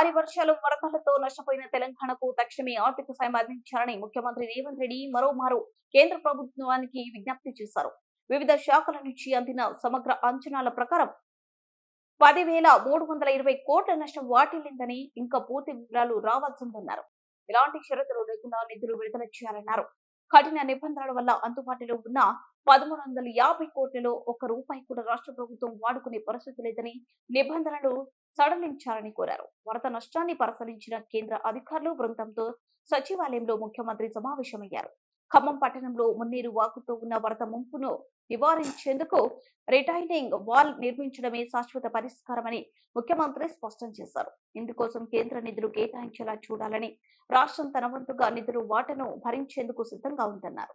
భారీ వర్షాలు వరదలతో నష్టపోయిన తెలంగాణకు తక్షణమే ఆర్థిక సాయం అందించాలని ముఖ్యమంత్రి రేవంత్ రెడ్డి మరోమారు కేంద్ర ప్రభుత్వానికి విజ్ఞప్తి చేశారు. వివిధ శాఖల నుంచి అందిన సమగ్ర అంచనాల ప్రకారం పదివేల మూడు వందల ఇరవై కోట్ల నష్టం వాటిల్లిందని ఇంకా పూర్తి వివరాలు రావాల్సిందన్నారు. ఇలాంటి షరతులు లేకుండా నిధులు విడుదల చేయాలన్నారు. కఠిన నిబంధనల వల్ల అందుబాటులో ఉన్న పదమూడు వందల యాభై కోట్లలో ఒక్క రూపాయి కూడా రాష్ట్ర ప్రభుత్వం వాడుకునే పరిస్థితి లేదని నిబంధనలు సడలించాలని కోరారు. వరద నష్టాన్ని పరిశీలించిన కేంద్ర అధికారులు బృందంతో సచివాలయంలో ముఖ్యమంత్రి సమావేశమయ్యారు. ఖమ్మం పట్టణంలో మున్నీరు వాకుతో ఉన్న వరద ముంపును నివారించేందుకు రిటైనింగ్ వాల్ నిర్మించడమే శాశ్వత పరిష్కారమని ముఖ్యమంత్రి స్పష్టం చేశారు. ఇందుకోసం కేంద్ర నిధులు కేటాయించేలా చూడాలని రాష్ట్రం తన వంతుగా నిధులు వాటను భరించేందుకు సిద్ధంగా ఉందన్నారు.